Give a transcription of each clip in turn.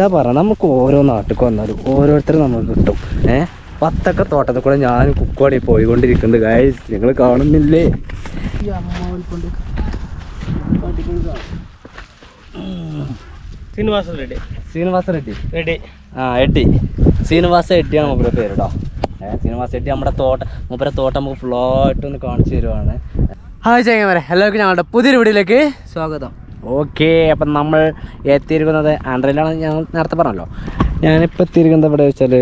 ഇതാ പറ നമുക്ക് ഓരോ നാട്ടിൽ വന്നാലും ഓരോരുത്തരും നമുക്ക് കിട്ടും. ഏഹ് പത്തൊക്കെ തോട്ടത്തിൽ കൂടെ ഞാൻ കുക്കുവാടി പോയിക്കൊണ്ടിരിക്കുന്നുണ്ട്. ഗായസ് നിങ്ങൾ കാണുന്നില്ലേ? ശ്രീനിവാസ റെഡി ശ്രീനിവാസ റെഡ്ഡി? റെഡി ആ എട്ടി ശ്രീനിവാസ എഡ്ഡിയാണ് മൂപ്പരെ പേര് കേട്ടോ ഏഹ് ശ്രീനിവാസ എട്ടി നമ്മുടെ തോട്ടം മൂപ്പരെ തോട്ടം നമുക്ക് ആയിട്ട് ഒന്ന് കാണിച്ചു തരുവാണ്. ഹായ് ചേങ്ങന്മാരെ. എല്ലാവർക്കും ഞങ്ങളുടെ പുതിയൊരു വീഡിയോയിലേക്ക് സ്വാഗതം. ഓക്കെ അപ്പം നമ്മൾ എത്തിയിരിക്കുന്നത് ആന്ധ്രയിലാണ്. ഞാൻ നേരത്തെ പറഞ്ഞല്ലോ ഞാനിപ്പോൾ എത്തിയിരിക്കുന്നത് ഇവിടെ വെച്ചാൽ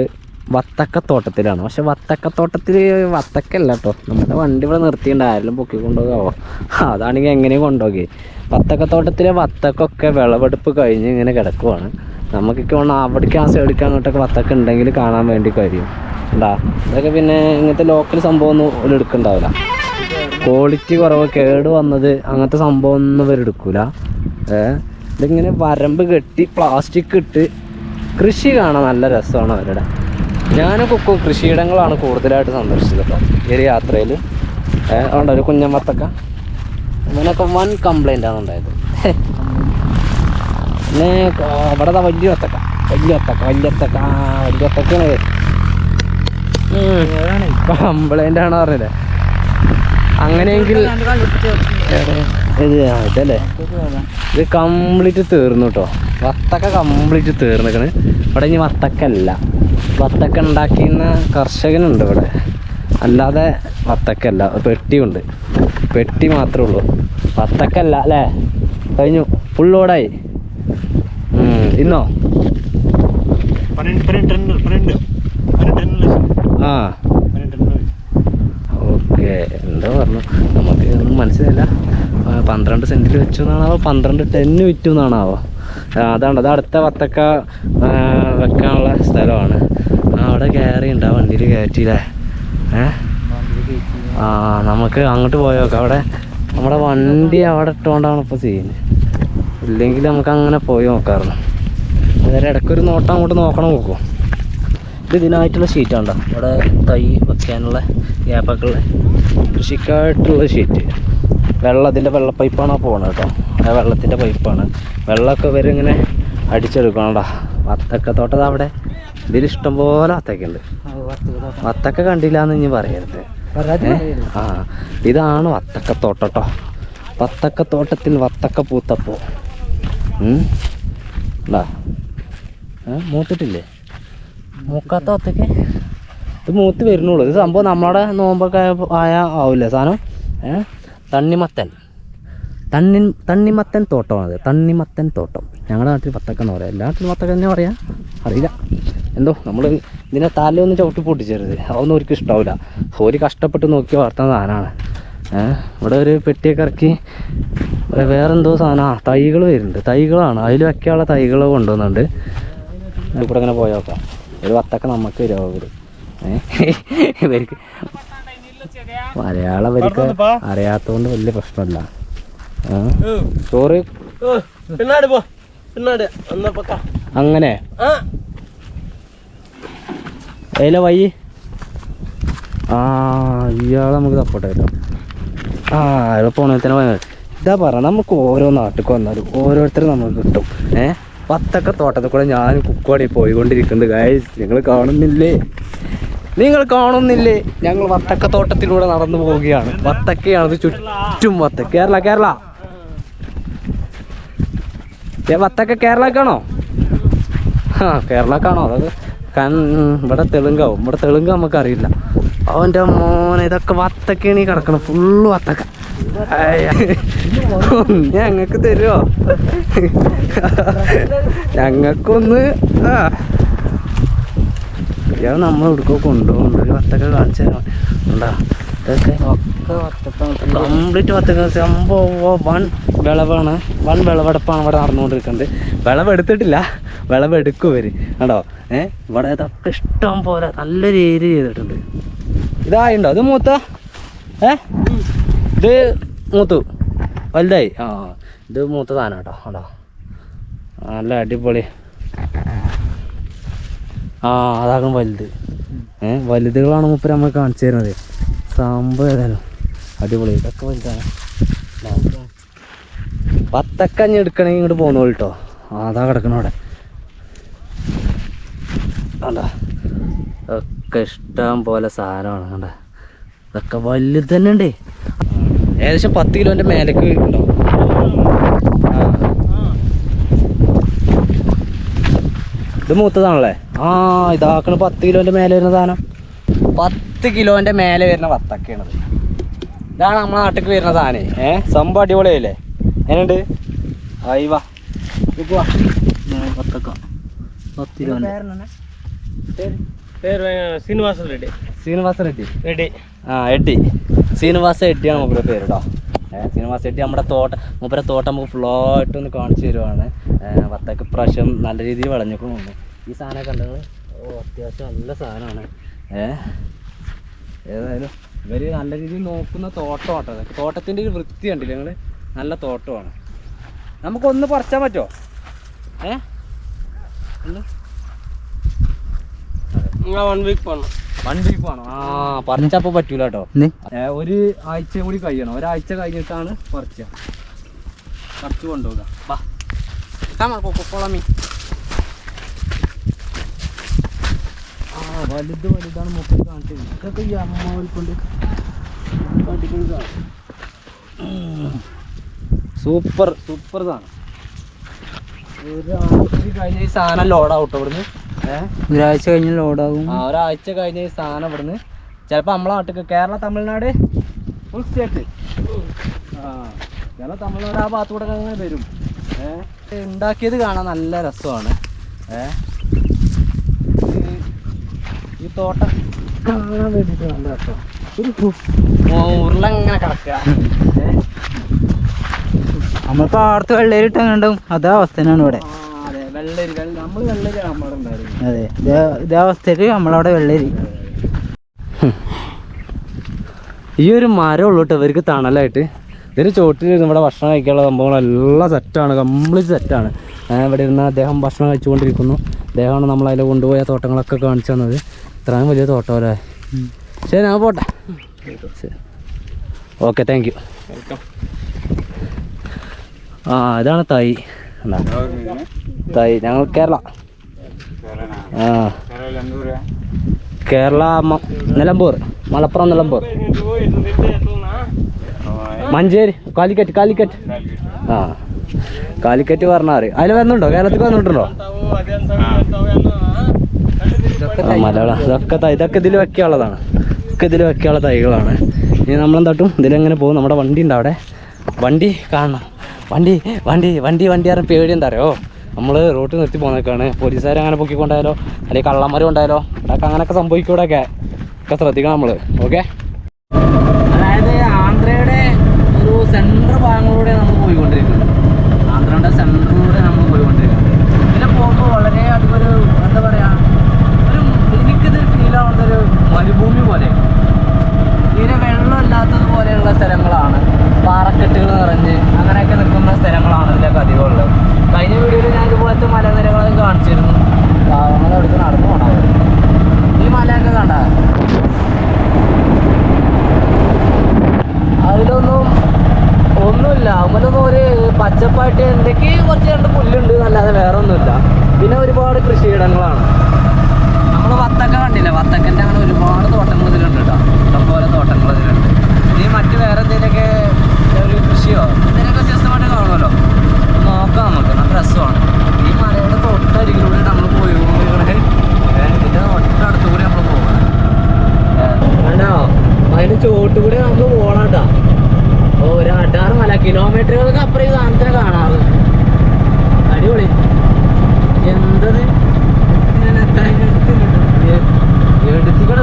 വത്തക്കത്തോട്ടത്തിലാണ്. പക്ഷെ വത്തക്കത്തോട്ടത്തിൽ വത്തക്കല്ല കേട്ടോ. നമ്മുടെ വണ്ടി ഇവിടെ നിർത്തിയിട്ടുണ്ട്. ആരെങ്കിലും പൊക്കി കൊണ്ടുപോകാവോ? അതാണെങ്കിൽ എങ്ങനെയും കൊണ്ടുപോകി. വത്തക്കത്തോട്ടത്തിലെ വത്തക്കൊക്കെ വിളവെടുപ്പ് കഴിഞ്ഞ് ഇങ്ങനെ കിടക്കുവാണ്. നമുക്കൊക്കെ വേണം അവിടേക്ക് ആ സൈഡിലേക്ക് അങ്ങോട്ടൊക്കെ വത്തക്ക ഉണ്ടെങ്കിൽ കാണാൻ വേണ്ടി കഴിയും. ഉണ്ടാ അതൊക്കെ പിന്നെ ഇങ്ങനത്തെ ലോക്കൽ സംഭവം ഒന്നും എടുക്കണ്ടാവില്ല ക്വാളിറ്റി കുറവ് കേട് വന്നത് അങ്ങനത്തെ സംഭവം ഒന്നും ഇവർ എടുക്കൂല ഇതിങ്ങനെ വരമ്പ് കെട്ടി പ്ലാസ്റ്റിക് ഇട്ട് കൃഷി കാണാൻ നല്ല രസമാണ് അവരുടെ. ഞാനൊക്കെ ഇപ്പോൾ കൃഷിയിടങ്ങളാണ് കൂടുതലായിട്ട് സന്ദർശിച്ചത് കേട്ടോ ഈ യാത്രയിൽ അതുകൊണ്ട് ഒരു കുഞ്ഞമ്പത്തൊക്കെ അങ്ങനെയൊക്കെ വൻ കംപ്ലൈന്റ് ആണ് ഉണ്ടായത്. പിന്നെ അവിടെ വലിയ വത്തക്ക. വലിയ വത്തക്ക വലിയ വലിയ വത്തക്കാണ് കംപ്ലൈന്റ് ആണോ പറഞ്ഞില്ലേ അങ്ങനെയെങ്കിൽ ഇത് ഇതല്ലേ? ഇത് കംപ്ലീറ്റ് തീർന്നു കേട്ടോ വത്തക്ക കംപ്ലീറ്റ് തീർന്നിക്കണ്. ഇവിടെ ഇനി വത്തക്കല്ല വത്തക്ക ഉണ്ടാക്കുന്ന കർഷകനുണ്ട് ഇവിടെ. അല്ലാതെ വത്തക്കല്ല പെട്ടിയുണ്ട്. പെട്ടി മാത്രമേ ഉള്ളൂ. വത്തക്കല്ല അല്ലേ കഴിഞ്ഞു. ഫുൾ ലോഡായി ഉം, ഇന്നോ? ആ. എന്താ പറഞ്ഞു നമുക്ക് ഒന്നും മനസ്സിലായില്ല. പന്ത്രണ്ട് സെന്റിൽ വെച്ചു എന്നാണാവോ? പന്ത്രണ്ട് ടെന്ന് വിറ്റു എന്നാണാവോ? അതാണ്. അത് അടുത്ത വത്തക്ക വെക്കാനുള്ള സ്ഥലമാണ്. അവിടെ കയറി ഉണ്ട് ആ വണ്ടിയിൽ കയറ്റിയില്ലേ ആ നമുക്ക് അങ്ങോട്ട് പോയോക്കാം. അവിടെ നമ്മുടെ വണ്ടി അവിടെ ഇട്ടുകൊണ്ടാണ് ഇപ്പോൾ ചെയ്യുന്നത് ഇല്ലെങ്കിൽ നമുക്ക് അങ്ങനെ പോയി നോക്കാറുണ്ട് അതായത് ഇടയ്ക്കൊരു നോട്ടം അങ്ങോട്ട് നോക്കണം നോക്കും. ഇത് ഇതിനായിട്ടുള്ള ഷീറ്റാണ്ടോ ഇവിടെ തൈ വെക്കാനുള്ള ഗ്യാപ്പൊക്കെയുള്ള കൃഷിക്കായിട്ടുള്ള ഷീറ്റ് വെള്ളം അതിന്റെ വെള്ള പൈപ്പാണ് ആ കേട്ടോ ആ വെള്ളത്തിന്റെ പൈപ്പാണ്. വെള്ളമൊക്കെ ഇവരിങ്ങനെ അടിച്ചെടുക്കണോടാ വത്തക്ക തോട്ടത് അവിടെ. ഇതിൽ ഇഷ്ടംപോലെ വത്തക്കുണ്ട് വത്തക്ക കണ്ടില്ല എന്ന് ഇനി പറയരുത്? ആ ഇതാണ് വത്തക്കത്തോട്ടോ വത്തക്കത്തോട്ടത്തിൽ വത്തക്ക പൂത്തപ്പോ. മൂത്തിട്ടില്ലേ? മൂക്കാത്ത ഒത്തക്ക് ഇത് മൂത്ത് വരുന്നുള്ളൂ. ഇത് സംഭവം നമ്മുടെ നോമ്പൊക്കെ ആയ- ആവില്ല സാധനം? തണ്ണിമത്തൻ. തണ്ണി തണ്ണിമത്തൻ തോട്ടമാണത്. തണ്ണിമത്തൻ തോട്ടം. ഞങ്ങളുടെ നാട്ടിൽ വത്തക്ക എന്ന് പറയാം. എല്ലാ നാട്ടിലും വത്തക്ക തന്നെ പറയാം? അറിയില്ല. എന്തോ നമ്മൾ ഇതിനെ തലയൊന്നും ചവിട്ടി പൊട്ടിച്ചരുത്. അതൊന്നും ഒരിക്കലും ഇഷ്ടാവില്ല ഒരു കഷ്ടപ്പെട്ട് നോക്കി വളർത്തുന്ന സാധനമാണ്. ഇവിടെ ഒരു പെട്ടിയൊക്കെ ഇറക്കി വേറെന്തോ സാധനം. ആ തൈകൾ വരുന്നുണ്ട്. തൈകളാണ്. അതിൽ വെക്കാനുള്ള തൈകൾ കൊണ്ടുവന്നുണ്ട് ഇവിടെ ഇങ്ങനെ പോയോക്കാം ഒരു പത്തൊക്കെ നമുക്ക് വരും. അവർ ഏഹ് ഇവർക്ക് മലയാളം ഇവർക്ക് അറിയാത്തതുകൊണ്ട് വലിയ പ്രശ്നമില്ല. സോറി അങ്ങനെ. ഏല വൈ. ആ ഇയാളെ നമുക്ക് തപ്പോട്ടെ കേട്ടോ ആ പോണത്തിന് പോയത് ഇതാ പറ നമുക്ക് ഓരോ നാട്ടിൽ വന്നാലും ഓരോരുത്തരും നമുക്ക് കിട്ടും. ഏ? പത്തൊക്കെ തോട്ടത്തിൽ കൂടെ ഞാൻ കുക്കുവാടി പോയിക്കൊണ്ടിരിക്കുന്നത് ഗായ്സ് നിങ്ങൾ കാണുന്നില്ലേ? നിങ്ങൾ കാണുന്നില്ലേ? ഞങ്ങൾ വത്തക്ക തോട്ടത്തിലൂടെ നടന്നു പോവുകയാണ്. വത്തക്കയാണ് ഇത് ചുറ്റും വത്തക്ക. കേരള കേരള. ഏ, വത്തക്ക കേരളക്കാണോ? ആ കേരളക്കാണോ? അതായത് കൺ ഇവിടെ തെലുങ്കാവും. ഇവിടെ തെലുങ്ക് നമുക്കറിയില്ല. അവന്റെ മോനെ ഇതൊക്കെ വത്തക്കയാണ് ഈ കിടക്കണം ഫുള്ള് വത്തക്ക. ഞങ്ങക്ക് തരുമോ ഞങ്ങൾക്കൊന്ന് ആ. ഇയാൾ നമ്മൾ എടുക്കോ കൊണ്ടുപോകുന്നുണ്ട്. ഒരു വത്തക്ക കാണിച്ചു തരാം. ഉണ്ടാ ഇതൊക്കെ കംപ്ലീറ്റ് വത്തക്ക സംഭവം വൺ വിളവാണ്. വൺ വിളവെടുപ്പാണ് ഇവിടെ നടന്നുകൊണ്ടിരിക്കുന്നത്. വിളവെടുത്തിട്ടില്ല. വിളവെടുക്കും ഇവർ. കണ്ടോ? ഏ? ഇവിടെ ഇതൊക്കെ ഇഷ്ടം പോലെ നല്ല രീതി ചെയ്തിട്ടുണ്ട്. ഇതായിണ്ടോ? ഇത് മൂത്ത? ഏ? ഇത് മൂത്തു. വലുതായി. ആ ഇത് മൂത്ത സാധനം കേട്ടോ. കണ്ടോ? നല്ല അടിപൊളി. ആ അതാകും വലുത്. ഏ വലുതുകളാണ് മൂപ്പര് നമ്മൾ കാണിച്ചു തരുന്നത്. സംഭവം ഏതായാലും അടിപൊളി. ഇതൊക്കെ വലുതാണ്. പത്തക്കഞ്ഞ് എടുക്കണമെങ്കിൽ ഇങ്ങോട്ട് പോകുന്നു കേട്ടോ. അതാ കിടക്കണ അവിടെ. ഒക്കെ ഇഷ്ടം പോലെ സാധനമാണ്. കണ്ട? ഇതൊക്കെ വലുത് തന്നെ ഉണ്ടേ. ഏകദേശം പത്ത് കിലോന്റെ മേലേക്ക് ഉണ്ടാവും. ഇത് മൂത്തതാണല്ലേ? ആ ഇതാക്കണ പത്ത് കിലോന്റെ മേലെ വരുന്ന സാധനം. പത്ത് കിലോന്റെ മേലെ വരുന്ന വത്തക്കയാണത് ഇതാണ് നമ്മളെ നാട്ടിലേക്ക് വരുന്ന സാധനം. ഏ സംഭവം അടിപൊളിയല്ലേ എങ്ങനെയുണ്ട്? ആയി വാ. ഇത് വാ. ഞാൻ വത്തക്ക. പത്ത് കിലോന്റെ പേര് ശ്രീനിവാസ റെഡ്ഡി. ശ്രീനിവാസ റെഡ്ഡി? റെഡ്ഡി. ആ എഡ്ഡി ശ്രീനിവാസ എഡ്ഡിയാണ് മൂപ്പര പേര് കേട്ടോ ശ്രീനിവാസ എഡ്ഡി നമ്മുടെ തോട്ട മൂപ്പര തോട്ടം നമുക്ക് ഫ്ലോ ആയിട്ട് ഒന്ന് കാണിച്ചു തരുവാണ്. വത്തക്ക് പ്രാവശ്യം നല്ല രീതിയിൽ വിളഞ്ഞിക്കുന്നു ഈ സാധനം കണ്ടത്? ഓ അത്യാവശ്യം നല്ല സാധനമാണ്. ഏഹ് ഏതായാലും ഇവർ നല്ല രീതിയിൽ നോക്കുന്ന തോട്ടമാട്ടോ തോട്ടത്തിന്റെ ഒരു വൃത്തി കണ്ടില്ലേ ഞങ്ങൾ നല്ല തോട്ടമാണ്. നമുക്കൊന്ന് പറിച്ചാൻ പറ്റുമോ ഒന്ന്. വൺ വീക്ക് പോകണം വൺ വീക്ക് വേണം. ആ പറിച്ചപ്പോൾ പറ്റൂല കേട്ടോ ഒരു ആഴ്ച കൂടി കഴിയണം. ഒരാഴ്ച കഴിഞ്ഞിട്ടാണ് പറിച്ച പറിച്ചു ആ വലുത് വലുതാണ് മുപ്പത് കാണിച്ചത്. ഇതൊക്കെ ഈ അമ്മ കൊണ്ട് സൂപ്പർ സൂപ്പർ സാധനം. ഒരാഴ്ച കൂടി കഴിഞ്ഞ ഈ സാധനം ലോഡാവട്ടോ ഇവിടുന്ന്. ഏഹ് ഒരാഴ്ച കഴിഞ്ഞ് ലോഡാകും. ആ ഒരാഴ്ച കഴിഞ്ഞ ഈ സാധനം ഇവിടുന്ന്. ചിലപ്പോൾ നമ്മളെ നാട്ടിൽ കേരള തമിഴ്നാട് ഫുൾ സ്റ്റേറ്റ് ആ കേരള തമിഴ്നാട് ആ ഭാഗത്തൂടെ കൂടെ അങ്ങനെ വരും. ഏഹ് ഉണ്ടാക്കിയത് കാണാൻ നല്ല രസമാണ്. ഏഹ് ഈ- തോട്ടം കാണാൻ വേണ്ടിയിട്ട് നല്ല രസമാണ് ഓ ഉരുള ഇങ്ങനെ കിടക്കുക നമ്മൾ പാടത്ത് വെള്ളേരിട്ട് കണ്ടും അതേ അവസ്ഥ തന്നെയാണ് ഇവിടെ. അതെ. ഇതേ നമ്മളവിടെ വെള്ളരി. ഈ ഒരു മരം ഉള്ളൂ കേട്ടോ ഇവർക്ക് തണലായിട്ട്. ഇതിന് ചോട്ടിൽ നമ്മുടെ ഭക്ഷണം കഴിക്കാനുള്ള സംഭവങ്ങളെല്ലാം സെറ്റാണ് കംപ്ലീറ്റ് സെറ്റാണ് ഇവിടെ ഇരുന്ന് അദ്ദേഹം ഭക്ഷണം കഴിച്ചുകൊണ്ടിരിക്കുന്നു. അദ്ദേഹമാണ് നമ്മൾ അതിൽ കൊണ്ടുപോയ തോട്ടങ്ങളൊക്കെ കാണിച്ചു തന്നത്. ഇത്രയും വലിയ തോട്ടം അല്ലേ? ശരി ഞാൻ പോട്ടെ. ഓക്കെ താങ്ക് യു ആ ഇതാണ് തൈ. എന്താ തൈ ഞങ്ങൾ കേരള. കേരള നിലമ്പൂർ. മലപ്പുറം നിലമ്പൂർ. മഞ്ചേരി കാലിക്കറ്റ് കാലിക്കറ്റ്. ആ. കാലിക്കറ്റ് പറഞ്ഞാറ് അതിൽ വന്നുണ്ടോ കേരളത്തിൽ വന്നിട്ടുണ്ടോ? മലയാളം. ഇതൊക്കെ തൈ ഇതൊക്കെ ഇതിൽ വെക്കാനുള്ളതാണ്. ഒക്കെ ഇതിൽ വെക്കാനുള്ള തൈകളാണ്. ഇനി നമ്മളെന്താട്ടും? ഇതിലെങ്ങനെ പോകും? നമ്മുടെ വണ്ടി ഉണ്ട് അവിടെ. വണ്ടി കാണണം. വണ്ടി വണ്ടി വണ്ടി വണ്ടി പറഞ്ഞ പേടി എന്താ അറിയോ? നമ്മൾ റോട്ടിൽ നിർത്തി പോകുന്നേക്കാണ് പോലീസുകാർ അങ്ങനെ പൊക്കിക്കൊണ്ടായാലോ? അല്ലെങ്കിൽ കള്ളന്മാരും ഉണ്ടായാലോ? അതൊക്കെ അങ്ങനെയൊക്കെ സംഭവിക്കൂടെയൊക്കെ. ഒക്കെ ശ്രദ്ധിക്കണം നമ്മൾ ഓക്കെ? അതായത് ആന്ധ്രയുടെ ഒരു സെൻട്രൽ ഭാഗങ്ങളിലൂടെ നമ്മൾ പോയിക്കൊണ്ടിരിക്കുന്നത് ആന്ധ്രയുടെ സെൻട്രലിലൂടെ നമ്മൾ പോയിക്കൊണ്ടിരിക്കുന്നത് ഇതിലെ പോകുമ്പോൾ വളരെ അധികം ഒരു എന്താ പറയുക ഒരു എനിക്കിതൊരു ഫീൽ ആവുന്ന ഒരു മരുഭൂമി പോലെ. തീരെ വെള്ളമില്ലാത്തത് പോലെയുള്ള സ്ഥലങ്ങളാണ്. പാറക്കെട്ടുകൾ നിറഞ്ഞ് അങ്ങനെയൊക്കെ നിൽക്കുന്ന സ്ഥലങ്ങളാണ് ഇതിലൊക്കെ അധികം ഉള്ളത്. കഴിഞ്ഞ വീഡിയോയിൽ ഞാൻ ഇതുപോലത്തെ മലനിരകളൊക്കെ കാണിച്ചിരുന്നു. നമ്മൾ അവിടുത്തെ നടന്നു പോകണം ഈ മലയൊക്കെ കണ്ട. അതിലൊന്നും ഒന്നുമില്ല. അതിലൊന്നും ഒരു പച്ചപ്പായിട്ട് എന്തൊക്കെയും കുറച്ച് രണ്ട് പുല്ലുണ്ട് അല്ലാതെ വേറെ ഒന്നുമില്ല പിന്നെ ഒരുപാട് കൃഷിയിടങ്ങളാണ്. നമ്മൾ വത്തക്ക കണ്ടില്ല? വത്തക്കന്റെ അങ്ങനെ ഒരുപാട് തോട്ടങ്ങൾ ഇതിലുണ്ട് കേട്ടോ. ഇഷ്ടംപോലെ തോട്ടങ്ങൾ ഇതിലുണ്ട്. ഇനി മറ്റ് വേറെ എന്തെങ്കിലുമൊക്കെ ഒരു കൃഷിയോ? എന്തെങ്കിലുമൊക്കെ വ്യത്യസ്തമായിട്ട് കാണുമല്ലോ നോക്കാം നമുക്ക് നല്ല രസമാണ്. ഈ മലയുടെ തൊട്ടരികിലൂടെ നമ്മൾ പോയി ഇവിടെ ഇതിന്റെ തൊട്ടടുത്ത് കൂടി നമ്മൾ പോകണം കണ്ടോ അതിന്റെ ചോട്ട് കൂടി നമുക്ക് പോകണട്ടാ ഓ ഒരു അടാറ് മല കിലോമീറ്ററുകൾക്ക് അപ്പുറം ഈ സാധനത്തിനെ കാണാറ്. അടിപൊളി. എന്തത്? എടുത്തിക്കൂടെ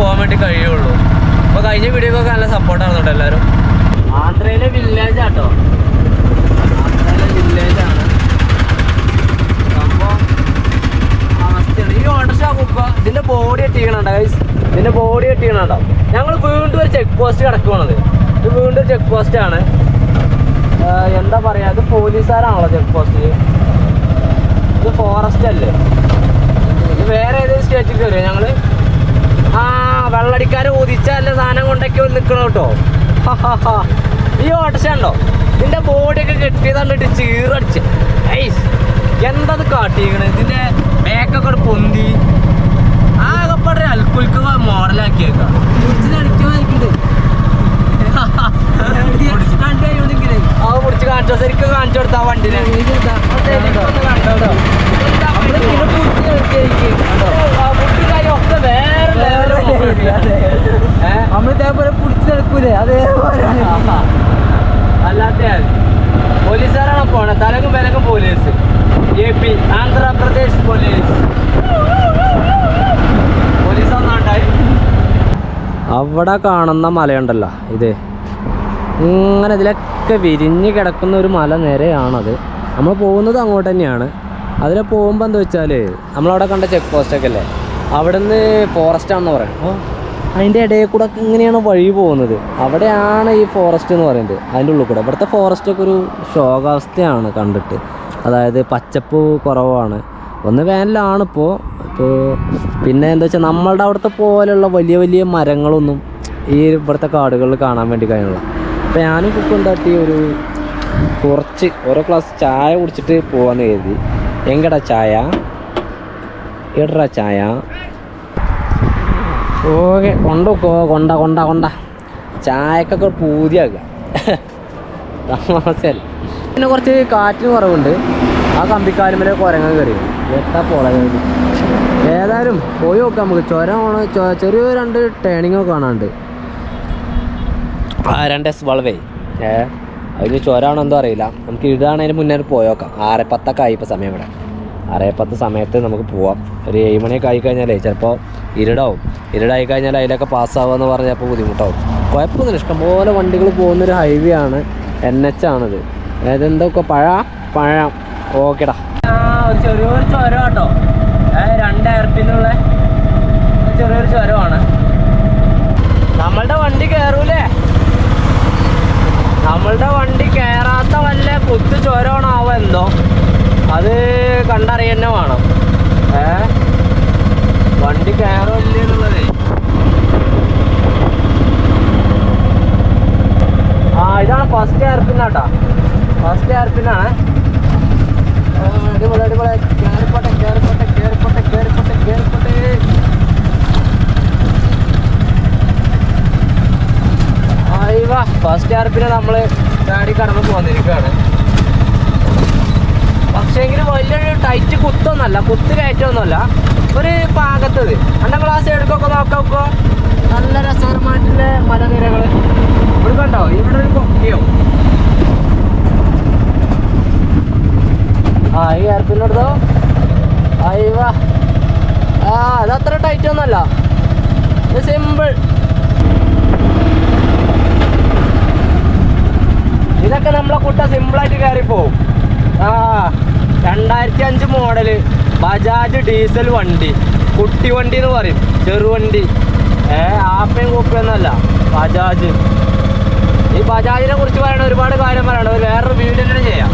പോകാൻ വേണ്ടി കഴിയുള്ളൂ. അപ്പോൾ കഴിഞ്ഞ വീഡിയോക്കൊക്കെ നല്ല സപ്പോർട്ടാണ് കേട്ടോ എല്ലാവരും ആന്ധ്രയിലെ വില്ലേജ് ആട്ടോ. ആന്ധ്രയിലെ വില്ലേജ് സംഭവം അവസ്ഥയാണ് ഈ ഓട്ടർഷ ഇതിന്റെ ബോഡി എത്തിക്കണുണ്ടോ ഗൈസ് ഇതിന്റെ ബോഡി എത്തിക്കണുണ്ടോ? ഞങ്ങൾ വീണ്ടും ഒരു ചെക്ക് പോസ്റ്റ് കിടക്കുവാണത്. ഇത് വീണ്ടും ചെക്ക് പോസ്റ്റ് ആണ്. എന്താ പറയാ ഇത് പോലീസുകാരാണല്ലോ ചെക്ക് പോസ്റ്റ് ഇത് ഫോറസ്റ്റ് അല്ലേ? ഇത് വേറെ ഏതെങ്കിലും സ്റ്റേറ്റിൽ കയറിയോ ഞങ്ങൾ ആ വെള്ളടിക്കാരെ ഊതിച്ചല്ല വന്ന് കൊണ്ടൊക്കെ നിൽക്കണം കേട്ടോ ഈ ഓട്ടശ ഉണ്ടോ ഇതിന്റെ ബോഡിയൊക്കെ കെട്ടിയത് കണ്ടിട്ട് ചീറടിച്ച്. ഐസ് എന്തത് കാട്ടിയിരിക്കണ? ഇതിന്റെ ബാക്കൊക്കെ പൊന്തി. ആകെപ്പാടെ അൽക്കുൽക്ക് മോഡലാക്കിയേക്കാം പിടിച്ച് കാണിച്ചോ. ശരിക്കും കാണിച്ചു കൊടുത്താ വണ്ടിനെ. ഒക്കെ വേറെ നമ്മൾ ഇതേപോലെ പിടിച്ചു നിൽക്കൂലേ അതേപോലെ. അല്ലാത്ത പോലീസുകാരാണ് പോണത് തലകും വിലകും police. A P Andhra Pradesh police. Police ഒന്നാണ്ടായി അവിടെ കാണുന്ന മലയുണ്ടല്ലോ ഇത്. ഇങ്ങനെ ഇതിലൊക്കെ വിരിഞ്ഞ് കിടക്കുന്ന ഒരു മല നേരെയാണത്. നമ്മൾ പോകുന്നത് അങ്ങോട്ട് തന്നെയാണ്. അതിൽ പോകുമ്പോൾ എന്താ വെച്ചാൽ നമ്മളവിടെ കണ്ട ചെക്ക് പോസ്റ്റൊക്കെ അല്ലേ? അവിടെ നിന്ന് ഫോറസ്റ്റ് ആണെന്ന് പറയാം. അതിന്റെ ഇടയിൽ കൂടെ ഇങ്ങനെയാണ് വഴി പോകുന്നത്. അവിടെയാണ് ഈ ഫോറസ്റ്റ് എന്ന് പറയുന്നത്. അതിന്റെ ഉള്ളിൽ കൂടെ. ഇവിടുത്തെ ഫോറസ്റ്റൊക്കെ ഒരു ശോകാവസ്ഥയാണ് കണ്ടിട്ട്. അതായത് പച്ചപ്പ് കുറവാണ്. ഒന്ന് വേനലാണ് ഇപ്പോൾ ഇപ്പോൾ പിന്നെ എന്താ വെച്ചാൽ നമ്മളുടെ അവിടുത്തെ പോലെയുള്ള വലിയ വലിയ മരങ്ങളൊന്നും ഈ ഇവിടുത്തെ കാടുകളിൽ കാണാൻ വേണ്ടി കഴിയുന്നില്ല അപ്പോൾ ഞാനും കുക്ക് എന്താട്ടി ഒരു കുറച്ച് ഓരോ ഗ്ലാസ് ചായ കുടിച്ചിട്ട് പോകാമെന്ന് കരുതി. എങ്കടാ ചായ? എടറാ ചായ? ഓക്കെ കൊണ്ടോ കൊണ്ട കൊണ്ട കൊണ്ട. ചായക്കൊക്കെ പൂതിയാക്കുക. പിന്നെ കുറച്ച് കാറ്റിന് കുറവുണ്ട്. ആ കമ്പിക്കാലുമേലെ കുരങ്ങ കയറി. എത്താ പോള ഏതായാലും പോയി നോക്കാം നമുക്ക്. ചുരമാണ് ചൊ- ചെറിയ രണ്ട് ടേണിങ്ങോ കാണാണ്ട് ആ രണ്ട് വളവേ ഏ അതിന് ചുരമാണോ എന്തോ അറിയില്ല. നമുക്ക് ഇടാണതിന് മുന്നേ പോയോക്കാം ആറ് പത്തൊക്കെ ആയി സമയം ഇവിടെ. ആറ് പത്ത് സമയത്ത് നമുക്ക് പോവാം. ഒരു ഏഴ് മണിയൊക്കെ ആയി കഴിഞ്ഞാലേ ചിലപ്പോൾ ഇരുടാവും. ഇരുടായി കഴിഞ്ഞാൽ അതിലൊക്കെ പാസ്സാവുക എന്ന് പറഞ്ഞാൽ അപ്പോൾ ബുദ്ധിമുട്ടാവും. കുഴപ്പമൊന്നുമില്ല ഇഷ്ടംപോലെ വണ്ടികൾ പോകുന്നൊരു ഹൈവേ ആണ് എൻ എച്ച് ആണിത്. അതായത് എന്തൊക്കെ? പഴ പഴം. ഓക്കെടാ ചെറിയൊരു ചുരം കേട്ടോ രണ്ട് ചെറിയൊരു ചുരമാണ്. നമ്മളുടെ വണ്ടി കയറൂലേ നമ്മളുടെ വണ്ടി കയറാത്ത വല്ല കുത്തു ചോരമാണാവോ എന്തോ? അത് കണ്ടറിയന്നെ വേണം. ഏ? വണ്ടി കയറില്ലേ എന്നുള്ളതേ. ആ ഇതാണ് ഫസ്റ്റ് എയർപിന്നാട്ടാ ഫസ്റ്റ് എയർപിന്നാണ് അടിപൊളി അടിപൊളി. കയറിപ്പോട്ടെ കയറിപ്പോട്ടെ കയറിപ്പോട്ടെ കയറിപ്പോട്ടെ കയറിപ്പോട്ടെ ഫസ്റ്റ് ആർപ്പിനെ നമ്മൾ ചാടി കടന്ന് പോന്നിരിക്കുകയാണ്. പക്ഷേങ്കിൽ വലിയൊരു ടൈറ്റ് കുത്തൊന്നല്ല കുത്ത് കയറ്റമൊന്നുമല്ല ഒരു പാകത്തത് രണ്ടാം ക്ലാസ് എടുക്കൊക്കെ നോക്കാം ഇപ്പോൾ നല്ല രസകരമായിട്ടുള്ള മലനിരകൾ ഇവിടെ കണ്ടോ? ഇവിടെ ഒരു കൊക്കയോ. ആ ഈ എയർപിന്നെടുത്തോ അയ്യ ആ അത് അത്ര ടൈറ്റ് ഒന്നല്ല സിമ്പിൾ ഇതൊക്കെ നമ്മളെ കുട്ട സിമ്പിളായിട്ട് കയറിപ്പോവും. പോവും ആ രണ്ടായിരത്തി അഞ്ച് മോഡൽ ബജാജ് ഡീസൽ വണ്ടി കുട്ടി വണ്ടി എന്ന് പറയും ചെറുവണ്ടി ഏ ആപ്പയും കുപ്പിയൊന്നല്ല ബജാജ്. ഈ ബജാജിനെ കുറിച്ച് പറയണ ഒരുപാട് കാര്യം പറയണം വേറൊരു വീഡിയോ തന്നെ ചെയ്യാം.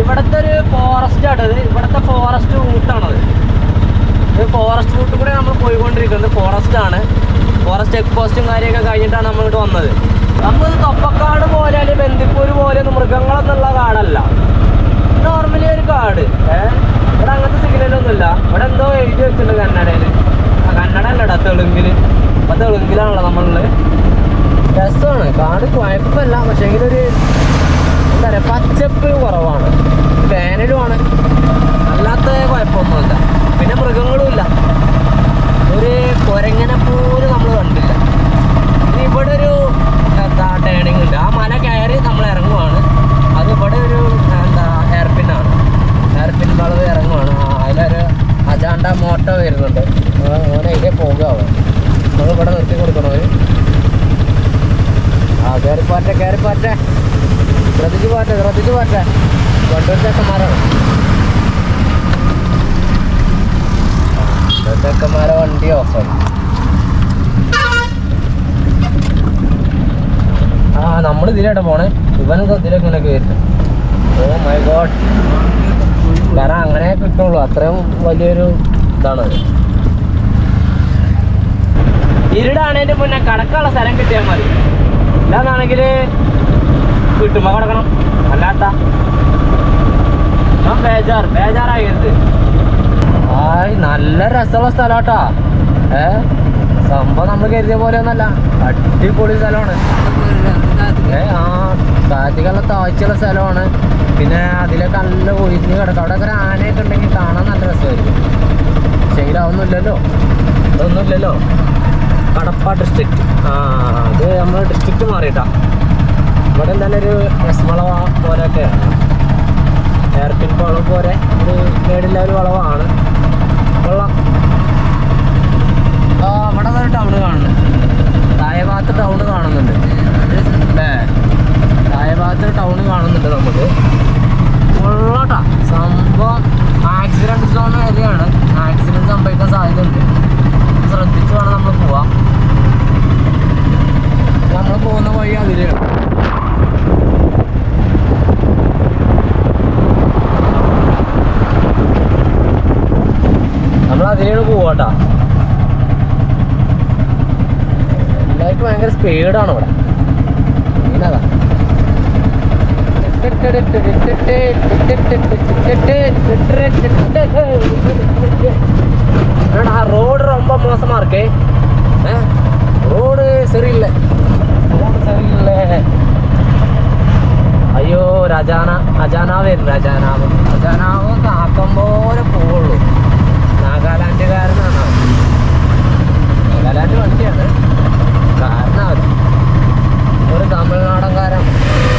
ഇവിടുത്തെ ഒരു ഫോറസ്റ്റ് ആട്ടത് ഇവിടുത്തെ ഫോറസ്റ്റ് റൂട്ടാണത് ഇത് ഫോറസ്റ്റ് റൂട്ട് കൂടെ നമ്മൾ പോയിക്കൊണ്ടിരിക്കുന്നത് ഫോറസ്റ്റ് ആണ്. ഫോറസ്റ്റ് ചെക്ക് പോസ്റ്റും കാര്യമൊക്കെ കഴിഞ്ഞിട്ടാണ് നമ്മൾ ഇങ്ങോട്ട് വന്നത്. നമ്മൾ തൊപ്പക്കാട് പോലെ അല്ലെങ്കിൽ ബന്ദിപ്പൂർ പോലെ ഒന്നും മൃഗങ്ങളൊന്നുള്ള കാടല്ല. കാട് ഏഹ് ഇവിടെ അങ്ങനത്തെ സിഗ്നലൊന്നുമില്ല ഇവിടെ എന്തോ എഴുതി വെച്ചിട്ടുണ്ട് ആ കന്നഡ അല്ലടാ തെളുങ്കിൽ അപ്പൊ തെളുങ്കിലാണല്ലോ നമ്മളുള്ളത് രസമാണ്. കാട് കുഴപ്പമില്ല. പക്ഷെ എങ്കിലൊരു എന്താ പറയുക പച്ചപ്പ് കുറവാണ്. വേനലുമാണ്. അല്ലാത്ത കുഴപ്പമൊന്നുമില്ല. പിന്നെ മൃഗങ്ങളുമില്ല. ഒരു കുരങ്ങനെ പോലും നമ്മൾ കണ്ടില്ല. ഇനി ഇവിടെ ഒരു എന്താ ടേണിംഗ് ഉണ്ട്. ആ മല കയറി നമ്മൾ ഇറങ്ങുവാണ്. അത് ഇവിടെ ഒരു എയർപിൻ വളവ് ഇറങ്ങുവാണ് അതിലൊരു അജാണ്ട മോട്ടോ വരുന്നുണ്ട്. അങ്ങനെ ഇതിലെ പോകാവോ നമ്മൾ ഇവിടെ നിർത്തി കൊടുക്കണോ ആ കയറി പോറ്റെ കയറി പോറ്റെ ശ്രദ്ധിച്ച് പോറ്റെ ശ്രദ്ധിച്ച് പോറ്റെ കൊണ്ടൊരു ചെക്കന്മാരാണ് ചെക്കന്മാരെ വണ്ടി ഓഫായി. ആ നമ്മൾ ഇതിലായിട്ട് പോണേ. ഇവനൊക്കെ ഇതിലൊക്കെ ഇങ്ങനെ വരുന്നത് ഓ മൈ ഗോഡ്. കാരണം അങ്ങനെ കിട്ടുള്ളൂ. അത്രയും വലിയൊരു ഇതാണ്. ഇരുടാണേന്റെ മുന്നേ കടക്കാനുള്ള സ്ഥലം കിട്ടിയാൽ മതി. ഇല്ലാന്നാണെങ്കിൽ കിട്ടുമ്പോ കിടക്കണം. അല്ലാത്ത ഞാൻ ബേജാർ ബേജാറാകരുത്. ആയ് നല്ല രസമുള്ള സ്ഥലാട്ടാ ഏ? സംഭവം നമ്മൾ കരുതിയ പോലെ ഒന്നല്ല. അടിപൊളി സ്ഥലമാണ്. ഏ ആ കാറ്റുകളുടെ താഴ്ചയുള്ള സ്ഥലമാണ്. പിന്നെ അതിലൊക്കെ നല്ല ഒഴിഞ്ഞ് കിടക്കും. അവിടെ ഒരു ആനയൊക്കെ ഉണ്ടെങ്കിൽ കാണാൻ നല്ല രസമായിരിക്കും. പക്ഷേ അതൊന്നുമില്ലല്ലോ. കടപ്പ ഡിസ്ട്രിക്റ്റ് ആ അത് നമ്മൾ ഡിസ്ട്രിക്റ്റ് മാറിയിട്ടാ. ഇവിടെ എന്തായാലും ഒരു എസ്മളവ പോലെയൊക്കെയാണ് എയർപിൻ വളവ് പോലെ ഒരു മേടില്ല ഒരു വളവാണ് കൊള്ളാം ആ ഇവിടെ ഒരു ടൗണ് കാണുന്നു താഴെ ഭാഗത്ത് ടൗണ് കാണുന്നുണ്ട് അല്ലേ താഴെ ഭാഗത്ത് ടൗണ് കാണുന്നുണ്ട് നമുക്ക് കൊള്ളാട്ടാ സംഭവം ആക്സിഡന്റ് സോൺ ഏരിയയാണ് ആക്സിഡന്റ് സംഭവിക്കാൻ സാധ്യതയുണ്ട് ശ്രദ്ധിച്ച് വേണം നമ്മൾ പോവാം നമ്മൾ പോകുന്ന വഴി അതിലാണ് നമ്മൾ അതിലാണ് പോവാട്ടാ എല്ലാവർക്കും ഭയങ്കര സ്പീഡാണ് ഇവിടെ ഇങ്ങനതാ என்னடா ரோடு ரொம்ப மோசமா இருக்கு ரோடு சரியில்லை ரோடு சரியில்லை അയ്യോ രജാന അജാനാവ് വരും രജാനാവ് അജാനാവ് കാക്കം പോലെ പോവുള്ളൂ നാഗാലാൻഡുകാരനാണ് അവൻ. നാഗാലാൻഡ് വണ്ടിയാണ് കാരണവൻ ഒരു തമിഴ്നാടൻകാരൻ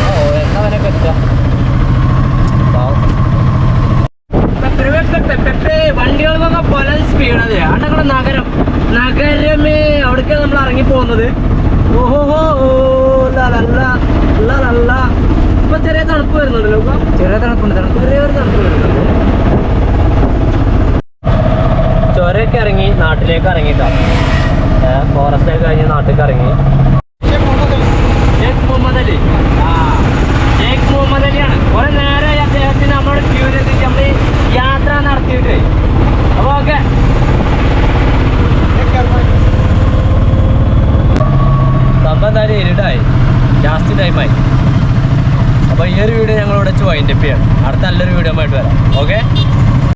ഓ എന്നവനെ പറ്റുക വണ്ടികൾക്കൊക്കെ പല സ്പീഡത് അണ്ടങ്ങളുടെ നഗരം. നഗരമേ അവിടേക്കാണ് നമ്മൾ ഇറങ്ങി പോകുന്നത്. ഓഹോ ലല്ല ഇപ്പൊ ചെറിയ തണുപ്പ് വരുന്നുണ്ടല്ലോ ചെറിയ തണുപ്പുണ്ട് തണുപ്പ്. ചെറിയ ഒരു തണുപ്പ് വരുന്നുണ്ട്. ചുരമൊക്കെ ഇറങ്ങി നാട്ടിലേക്ക് ഇറങ്ങിയിട്ടാണ് ഫോറസ്റ്റ് ഒക്കെ കഴിഞ്ഞ് നാട്ടിലേക്ക് ഇറങ്ങി ഷേഖ് മുഹമ്മദ് അലി ആ ഷേഖ് മുഹമ്മദ് അലിയാണ് കുറെ നേരമായി അദ്ദേഹത്തിന് നമ്മളോട് ക്യൂരിയസിറ്റി നമ്മൾ യാത്ര നടത്തിയിട്ട് അപ്പൊ ഓക്കെ സംഭവം എന്തായാലും ഇരുടായി ലാസ്റ്റ് ടൈമായി അപ്പോൾ ഈ ഒരു വീഡിയോ ഞങ്ങൾ ഇവിടെ വെച്ച് വൈൻഡപ്പ് ചെയ്യണം. അടുത്ത നല്ലൊരു വീഡിയോ ആയിട്ട് വരാം. ഓക്കെ